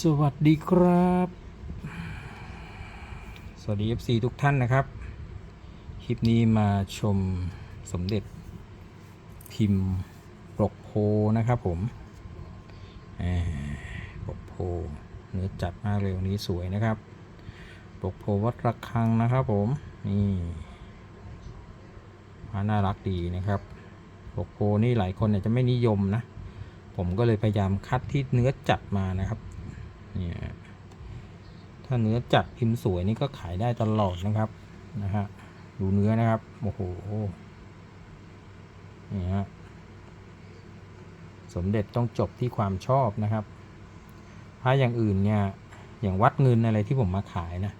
สวัสดีครับ สวัสดี FC ทุกท่านนะครับ คลิปนี้มาชมสมเด็จพิมพ์ปกโพนะครับผมปกโพเนื้อจัดมากเลยวันนี้สวยนะครับ ปกโพวัดระฆังนะครับผม นี่มาน่ารักดีนะครับ ปกโพนี่หลายคนเนี่ยจะไม่นิยมนะ ผมก็เลยพยายามคัดที่เนื้อจัดมานะครับ เนี่ยถ้าเนื้อจัดพิมพ์สวยนี่ก็ขายได้ตลอดนะครับนะฮะดูเนื้อนะครับโอ้โหนี่ฮะสมเด็จต้องจบที่ความชอบนะครับถ้าอย่างอื่นเนี่ยอย่างวัดเงินอะไรที่ผมมาขายนะ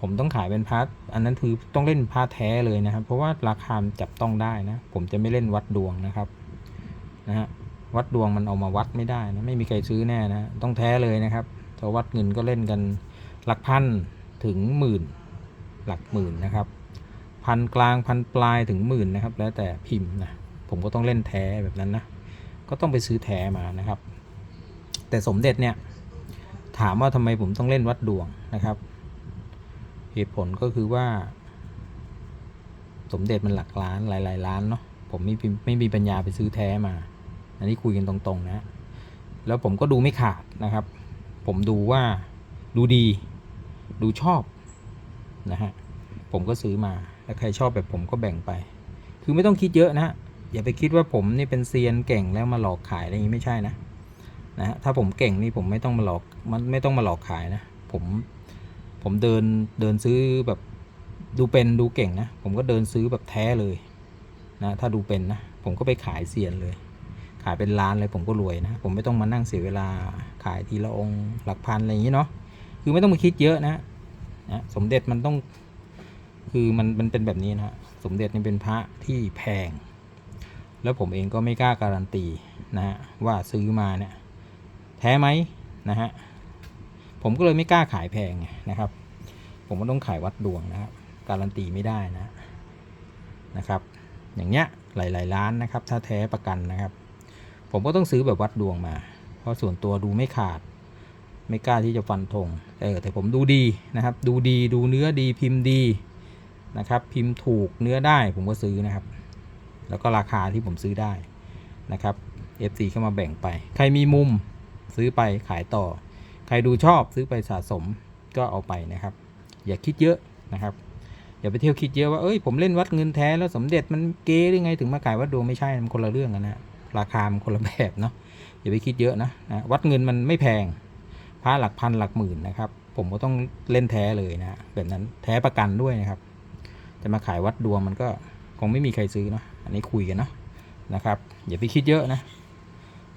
ผมต้องขายเป็นพาร์ทอันนั้นคือต้องเล่นพาร์ทแท้เลยนะครับ เพราะว่าราคาจับต้องได้นะ ผมจะไม่เล่นวัดดวงนะครับนะฮะวัดดวงมันเอามาวัดไม่ได้นะไม่มีใครซื้อแน่นะต้องแท้เลยนะครับ ถ้าวัดเงินก็เล่นกันหลักพันถึงหมื่นหลักหมื่นนะครับ พันกลางพันปลายถึงหมื่นนะครับ แล้วแต่พิมพ์นะผมก็ต้องเล่นแท้แบบนั้นนะก็ต้องไปซื้อแท้มานะครับ แต่สมเด็จเนี่ยถามว่าทำไมผมต้องเล่นวัดดวงนะครับ เหตุผลก็คือว่า สมเด็จมันหลักล้านหลาย ๆ ล้านเนาะผมไม่มีไม่มีปัญญาไปซื้อแท้มา อันนี้คุยกันตรง ๆ นะ แล้วผมก็ดูไม่ขาดนะครับ ผมดูว่าดูดี ดูชอบนะฮะผมก็ซื้อมาแล้วใครชอบแบบผมก็แบ่งไป คือไม่ต้องคิดเยอะนะฮะอย่าไปคิดว่าผมนี่เป็นเซียนเก่งแล้วมาหลอกขายอะไรอย่างนี้ไม่ใช่นะนะฮะถ้าผมเก่งนี่ผมไม่ต้องมาหลอกมันไม่ต้องมาหลอกขายนะผมผมเดินเดินซื้อแบบดูเป็นดูเก่งนะ ผมก็เดินซื้อแบบแท้เลยนะถ้าดูเป็นนะ ผมก็ไปขายเซียนเลยายเป็นล้านเลยผมก็รวยนะผมไม่ต้องมานั่งเสียเวลาขายทีละองค์หลักพันอะไรอย่างนี้เนาะคือไม่ต้องมาคิดเยอะนะนะสมเด็จมันต้องคือมันมันเป็นแบบนี้นะฮะสมเด็จนี่เป็นพระที่แพง แล้วผมเองก็ไม่กล้าการันตีนะฮะว่าซื้อมาเนี่ยแท้ไหมนะฮะผมก็เลยไม่กล้าขายแพงไงนะครับ ผมก็ต้องขายวัดดวงนะครับการันตีไม่ได้นะนะครับ อย่างเงี้ยหลาย ๆ ล้านนะครับ ถ้าแท้ประกันนะครับ ผมก็ต้องซื้อแบบวัดดวงมา เพราะส่วนตัวดูไม่ขาด ไม่กล้าที่จะฟันธงเออแต่ผมดูดีนะครับ ดูดีดูเนื้อดีพิมพ์ดีนะครับ พิมพ์ถูกเนื้อได้ผมก็ซื้อนะครับ แล้วก็ราคาที่ผมซื้อได้นะครับ FC เข้ามาแบ่งไป ใครมีมุมซื้อไปขายต่อ ใครดูชอบซื้อไปสะสมก็เอาไปนะครับ อย่าคิดเยอะนะครับ อย่าไปเที่ยวคิดเยอะว่าเอ้ยผมเล่นวัดเงินแท้แล้วสมเด็จมันเก๊หรือไงถึงมาขายวัดดวงไม่ใช่มันคนละเรื่องกันนะ ราคามันคนละแบบเนาะอย่าไปคิดเยอะนะนะวัดเงินมันไม่แพงพระหลักพันหลักหมื่นนะครับ ผมก็ต้องเล่นแท้เลยนะแบบนั้นแท้ประกันด้วยนะครับ จะมาขายวัดดวงมันก็คงไม่มีใครซื้อเนาะอันนี้คุยกันเนาะนะครับ อย่าไปคิดเยอะนะ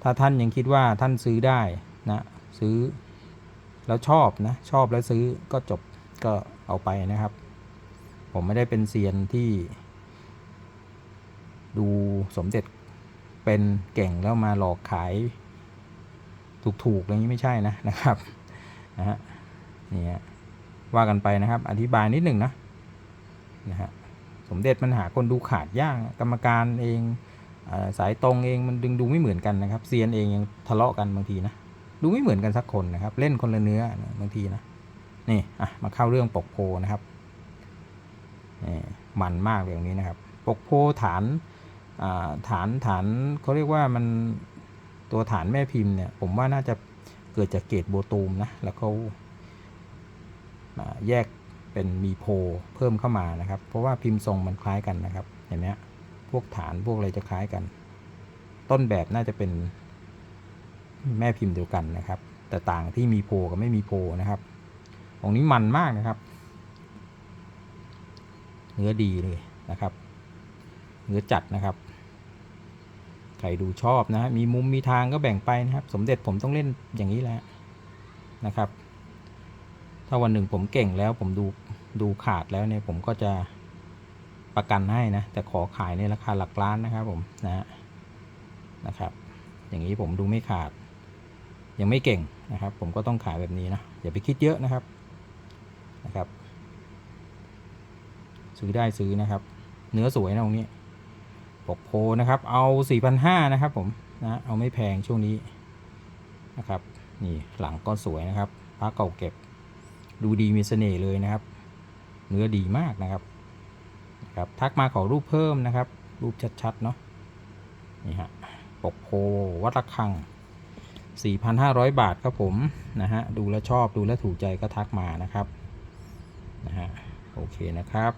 ถ้าท่านยังคิดว่าท่านซื้อได้นะซื้อแล้วชอบนะชอบแล้วซื้อก็จบก็เอาไปนะครับ ผมไม่ได้เป็นเซียนที่ดูสมเด็จ เป็นเก่งแล้วมาหลอกขาย ถูกๆอย่างนี้ไม่ใช่นะนะครับนะฮะนี่ฮะว่ากันไปนะครับ อธิบายนิดหนึ่งนะนะฮะสมเด็จมันหาคนดูขาดยากกรรมการเองสายตรงเองมันดึงดูไม่เหมือนกันนะครับเซียนเองยังทะเลาะกันบางทีนะดูไม่เหมือนกันสักคนนะครับ เล่นคนละเนื้อบางทีนะนี่อะมาเข้าเรื่องปกโพนะครับนี่มันมากเลยอย่างนี้นะครับ ปกโพฐาน ฐานฐานเขาเรียกว่ามันตัวฐานแม่พิมพ์เนี่ยผมว่าน่าจะเกิดจากเกตโบตูมนะแล้วเขาาแยกเป็นมีโพเพิ่มเข้ามานะครับ เพราะว่าพิมพ์ทรงมันคล้ายกันนะครับเห็นไหมะพวกฐานพวกอะไรจะคล้ายกัน ต้นแบบน่าจะเป็นแม่พิมพ์เดียวกันนะครับ แต่ต่างที่มีโพกับไม่มีโพนะครับองนี้มันมากนะครับ เนื้อดีเลยนะครับ เนื้อจัดนะครับ ใครดูชอบนะมีมุมมีทางก็แบ่งไปนะครับ สมเด็จผมต้องเล่นอย่างนี้แหละนะครับ ถ้าวันหนึ่งผมเก่งแล้วผมดูดูขาดแล้วเนี่ยผมก็จะประกันให้นะ แต่ขอขายในราคาหลักล้านนะครับผมนะนะครับ อย่างนี้ผมดูไม่ขาด ยังไม่เก่งนะครับ ผมก็ต้องขายแบบนี้นะอย่าไปคิดเยอะนะครับนะครับ ซื้อได้ซื้อนะครับ เนื้อสวยนะตรงนี้ ปกโพนะครับ เอา4,500นะครับผมนะเอาไม่แพงช่วงนี้นะครับนี่หลังก็สวยนะครับพระเก่าเก็บดูดีมีเสน่ห์เลยนะครับ เนื้อดีมากนะครับนะครับ ทักมาขอรูปเพิ่มนะครับ รูปชัดๆเนาะนี่ฮะปกโพวัดระฆัง 4,500 บาทครับผมนะฮะดูแลชอบดูแลถูกใจก็ทักมานะครับนะฮะโอเคนะครับ